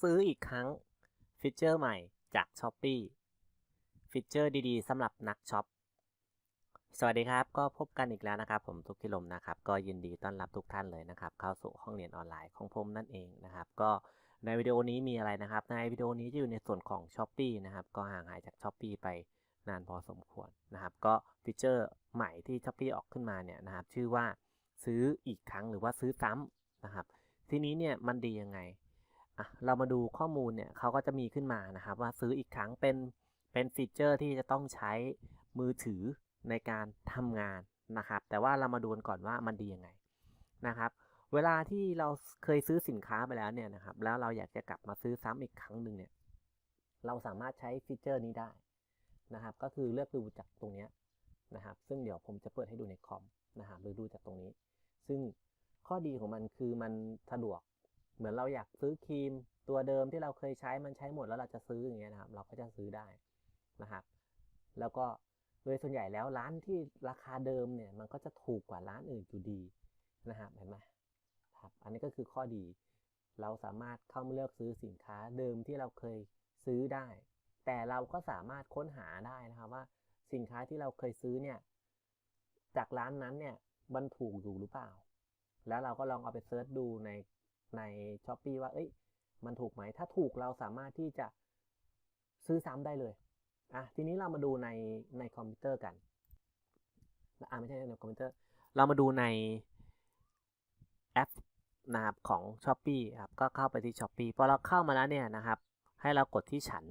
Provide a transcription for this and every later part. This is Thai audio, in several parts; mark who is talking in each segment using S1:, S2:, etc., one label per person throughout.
S1: ซื้ออีกครั้งฟีเจอร์ใหม่จาก s h อ p e e ฟีเจอร์ดีๆสำหรับนักช็อป สวัสดีครับ ก็พบกันอีกแล้วนะครับ ผมทุกทิลมนะครับ ก็ยินดีต้อนรับทุกท่านเลยนะครับ เข้าสู่ห้องเรียนออนไลน์ของผมนั่นเองนะครับ ก็ในวิดีโอนี้มีอะไรนะครับ ในวิดีโอนี้จะอยู่ในส่วนของ s h อ p e e นะครับ ก็ห่างหายจาก s h อ p e e ไปนานพอสมควรนะครับ ก็ฟีเจอร์ใหม่ที่ s h อ p e e ออกขึ้นมาเนี่ยนะครับ ชื่อว่าซื้ออีกครั้งหรือว่าซื้อซ้ำนะครับ ทีนี้เนี่ยมันดียังไง อะเรามาดูข้อมูลเนี่ยเขาก็จะมีขึ้นมานะครับ ว่าซื้ออีกครั้งเป็นเป็นฟีเจอร์ที่จะต้องใช้มือถือในการทำงานนะครับ แต่ว่าเรามาดูกันก่อนว่ามันดียังไงนะครับ เวลาที่เราเคยซื้อสินค้าไปแล้วเนี่ยนะครับ แล้วเราอยากจะกลับมาซื้อซ้ำอีกครั้งหนึ่งเนี่ยเราสามารถใช้ฟีเจอร์นี้ได้นะครับ ก็คือเลือกดูจากตรงนี้นะครับ ซึ่งเดี๋ยวผมจะเปิดให้ดูในคอมนะครับหรือดูจากตรงนี้ ซึ่งข้อดีของมันคือมันสะดวก เหมือนเราอยากซื้อครีมตัวเดิมที่เราเคยใช้มันใช้หมดแล้วเราจะซื้ออย่างเงี้ยนะครับ เราก็จะซื้อได้นะครับแล้วก็โดยส่วนใหญ่แล้วร้านที่ราคาเดิมเนี่ยมันก็จะถูกกว่าร้านอื่นอยู่ดีนะครับเห็นไหมครับอันนี้ก็คือข้อดี เราสามารถเข้ามาเลือกซื้อสินค้าเดิมที่เราเคยซื้อได้ แต่เราก็สามารถค้นหาได้นะครับว่าสินค้าที่เราเคยซื้อเนี่ยจากร้านนั้นเนี่ยมันถูกอยู่หรือเปล่า แล้วเราก็ลองเอาไปเซิร์ชดูใน ในช้อปปีว่า เอ้ย มันถูกไหม ถ้าถูกเราสามารถที่จะซื้อซ้ำได้เลย อะ ทีนี้เรามาดูในในคอมพิวเตอร์กันอะไม่ใช่ในคอมพิวเตอร์ เรามาดูในแอปนะครับของ s h อ p e e ครับ ก็เข้าไปที่ s h อ p e e พอเราเข้ามาแล้วเนี่ยนะครับ ให้เรากดที่ฉัน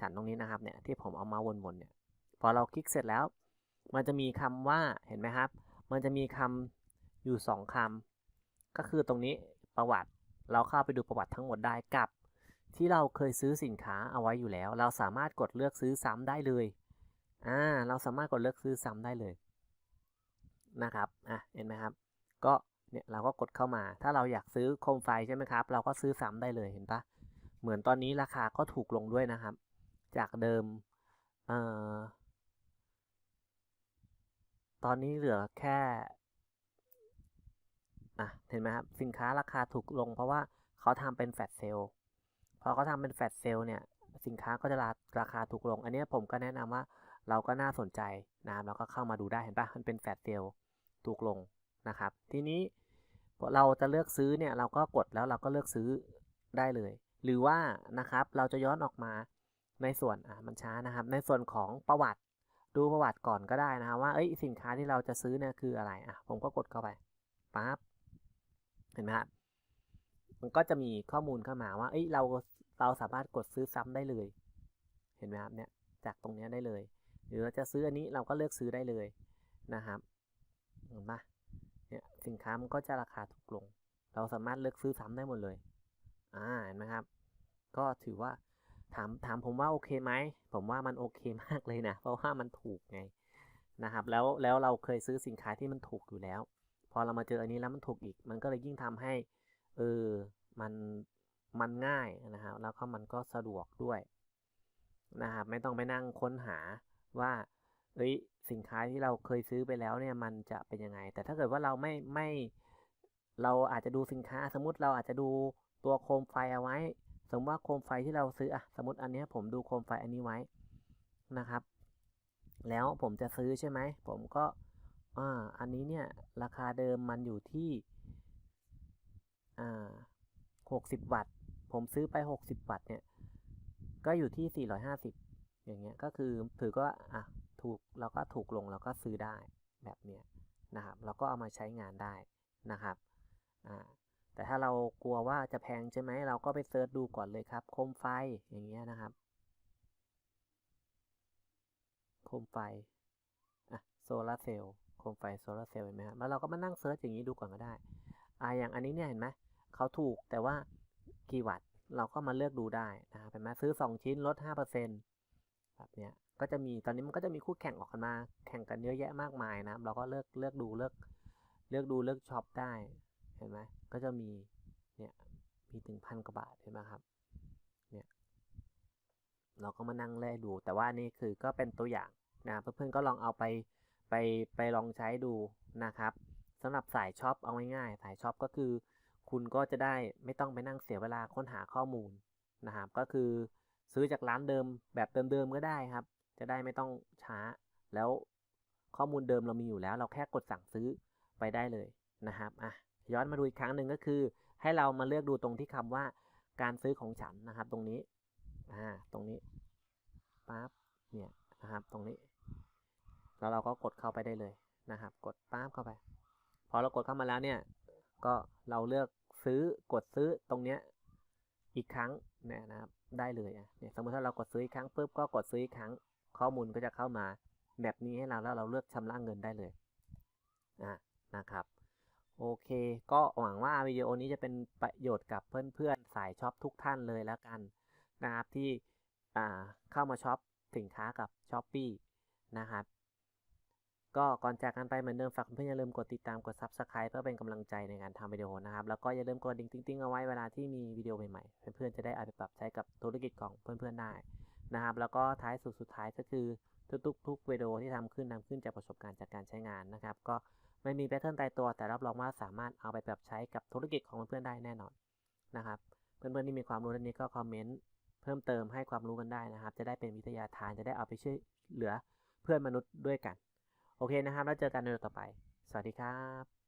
S1: ฉันตรงนี้นะครับเนี่ยที่ผมเอามาวนๆเนี่ย พอเราคลิกเสร็จแล้ว มันจะมีคำว่า เห็นไหมครับ มันจะมีคำอยู่สองคำก็คือตรงนี้ประวัติ เราเข้าไปดูประวัติทั้งหมดได้กับ ที่เราเคยซื้อสินค้าเอาไว้อยู่แล้ว เราสามารถกดเลือกซื้อซ้ำได้เลยอ่าเราสามารถกดเลือกซื้อซ้ำได้เลยนะครับอะเห็นไหมครับ ก็เนี่ยเราก็กดเข้ามา ถ้าเราอยากซื้อโคมไฟใช่ไหมครับ เราก็ซื้อซ้ำได้เลยเห็นปะเหมือนตอนนี้ราคาก็ถูกลงด้วยนะครับ จากเดิมเอ่อตอนนี้เหลือแค่ อะเห็นไหมครับสินค้าราคาถูกลง เพราะว่าเขาทำเป็นแฟลชเซลล์พอเขาทำเป็นแฟลชเซลล์เนี่ยสินค้าก็จะราราคาถูกลง อันนี้ผมก็แนะนำว่าเราก็น่าสนใจนะครับเราก็เข้ามาดูได้เห็นปะมันเป็นแฟลชเซลล์ถูกลงนะครับ ทีนี้เราจะเลือกซื้อเนี่ยเราก็กดแล้วเราก็เลือกซื้อได้เลย หรือว่านะครับเราจะย้อนออกมาในส่วนอะมันช้านะครับ ในส่วนของประวัติดูประวัติก่อนก็ได้นะครับว่าเอ้ยสินค้าที่เราจะซื้อเนี่ยคืออะไรอะผมก็กดเข้าไปปั๊บ เห็นไหมครับมันก็จะมีข้อมูลเข้ามาว่า เอ้ย เราเราสามารถกดซื้อซ้ำได้เลย เห็นไหมครับเนี่ย จากตรงนี้ได้เลย หรือเราจะซื้ออันนี้เราก็เลือกซื้อได้เลยนะครับ เห็นปะเนี่ยสินค้ามันก็จะราคาถูกลง เราสามารถเลือกซื้อซ้ำได้หมดเลย อ่า เห็นไหมครับ ก็ถือว่าถามถามผมว่าโอเคไหม ผมว่ามันโอเคมากเลยนะ เพราะว่ามันถูกไงนะครับ แล้วแล้วเราเคยซื้อสินค้าที่มันถูกอยู่แล้ว พอเรามาเจออันนี้แล้วมันถูกอีก มันก็เลยยิ่งทำให้เออมันมันง่ายนะครับแล้วก็มันก็สะดวกด้วยนะครับไม่ต้องไปนั่งค้นหาว่าเอ้ยสินค้าที่เราเคยซื้อไปแล้วเนี่ยมันจะเป็นยังไง แต่ถ้าเกิดว่าเราไม่ไม่เราอาจจะดูสินค้า สมมติเราอาจจะดูตัวโคมไฟเอาไว้ สมมติว่าโคมไฟที่เราซื้ออะสมมติอันนี้ผมดูโคมไฟอันนี้ไว้นะครับ แล้วผมจะซื้อใช่ไหมผมก็ อ่าอันนี้เนี่ยราคาเดิมมันอยู่ที่ อ่าหกสิบวัตต์ ผมซื้อไปหกสิบวัตต์เนี่ย ก็อยู่ที่สี่ร้อยห้าสิบอย่างเงี้ย ก็คือถือก็อะถูกเราก็ถูกลงเราก็ซื้อได้แบบเนี้ยนะครับ เราก็เอามาใช้งานได้นะครับ อ่าแต่ถ้าเรากลัวว่าจะแพงใช่ไหมเราก็ไปเซิร์ชดูก่อนเลยครับ โคมไฟอย่างเงี้ยนะครับ โคมไฟ อะ โซลาเซลล์ โคมไฟโซลาเซลล์เห็นไหมครับแล้วเราก็มานั่งเซิร์ชอย่างนี้ดูก่อนก็ได้อ่าอย่างอันนี้เนี่ยเห็นไหมเขาถูกแต่ว่ากี่วัตต์เราก็มาเลือกดูได้นะครับเห็นไหมซื้อ 2 ชิ้นลด 5%แบบเนี้ยก็จะมีตอนนี้มันก็จะมีคู่แข่งออกกันมาแข่งกันเยอะแยะมากมายนะเราก็เลือกเลือกดูเลือกเลือกดูเลือกช็อปได้เห็นไหมก็จะมีเนี่ยมีถึงพันกว่าบาทเห็นไหมครับเนี่ยเราก็มานั่งเล่ดู แต่ว่านี่คือก็เป็นตัวอย่างนะเพื่อนๆก็ลองเอาไป ไปไปลองใช้ดูนะครับสำหรับสายช็อปเอาง่ายๆสายช็อปก็คือ คุณก็จะได้ไม่ต้องไปนั่งเสียเวลาค้นหาข้อมูลนะครับก็คือซื้อจากร้านเดิมแบบเดิมๆก็ได้ครับ จะได้ไม่ต้องช้า แล้วข้อมูลเดิมเรามีอยู่แล้ว เราแค่กดสั่งซื้อไปได้เลยนะครับอะย้อนมาดูอีกครั้งหนึ่งก็คือ ให้เรามาเลือกดูตรงที่คำว่าการซื้อของฉันนะครับ ตรงนี้อ่าตรงนี้ปั๊บเนี่ยนะครับตรงนี้ แล้วเราก็กดเข้าไปได้เลยนะครับ กดปั๊บเข้าไปพอเรากดเข้ามาแล้วเนี่ย ก็เราเลือกซื้อกดซื้อตรงเนี้ยอีกครั้งเนี่ยนะครับได้เลยอะเนี่ยสมมติถ้าเรากดซื้ออีกครั้งปุ๊บก็กดซื้ออีกครั้งข้อมูลก็จะเข้ามาแบบนี้ให้เราแล้วเราเลือกชำระเงินได้เลยอะนะครับโอเค ก็หวังว่าวิดีโอนี้จะเป็นประโยชน์กับเพื่อนๆสายช็อปทุกท่านเลยแล้วกันนะครับที่อ่าเข้ามาช็อปสินค้ากับ s h อ p e e นะครับ ก็ก่อนจากกันไปเหมือนเดิมฝากเพื่อนอย่าลืมกดติดตามกด Subscribe เพื่อเป็นกำลังใจในการทำวิดีโอนะครับ แล้วก็อย่าลืมกดดิ่งติ๊งๆเอาไว้เวลาที่มีวิดีโอใหม่ๆเพื่อนๆจะได้เอาไปปรับใช้กับธุรกิจของเพื่อนๆได้นะครับ แล้วก็ท้ายสุดสุดท้ายก็คือทุกๆทุกวิดีโอที่ทำขึ้นทำขึ้นจากประสบการณ์จากการใช้งานนะครับ ก็ไม่มีแพทเทิร์นตายตัว แต่รับรองว่าสามารถเอาไปปรับใช้กับธุรกิจของเพื่อนๆได้แน่นอนนะครับ เพื่อนๆที่มีความรู้เรื่องนี้ก็คอมเมนต์เพิ่มเติมให้ความรู้กันได้นะครับ จะได้เป็นวิทยาทานจะได้เอาไปช่วยเหลือเพื่อนมนุษย์ด้วยกัน โอเคนะครับ แล้วเจอกันในวิดีโอต่อไป สวัสดีครับ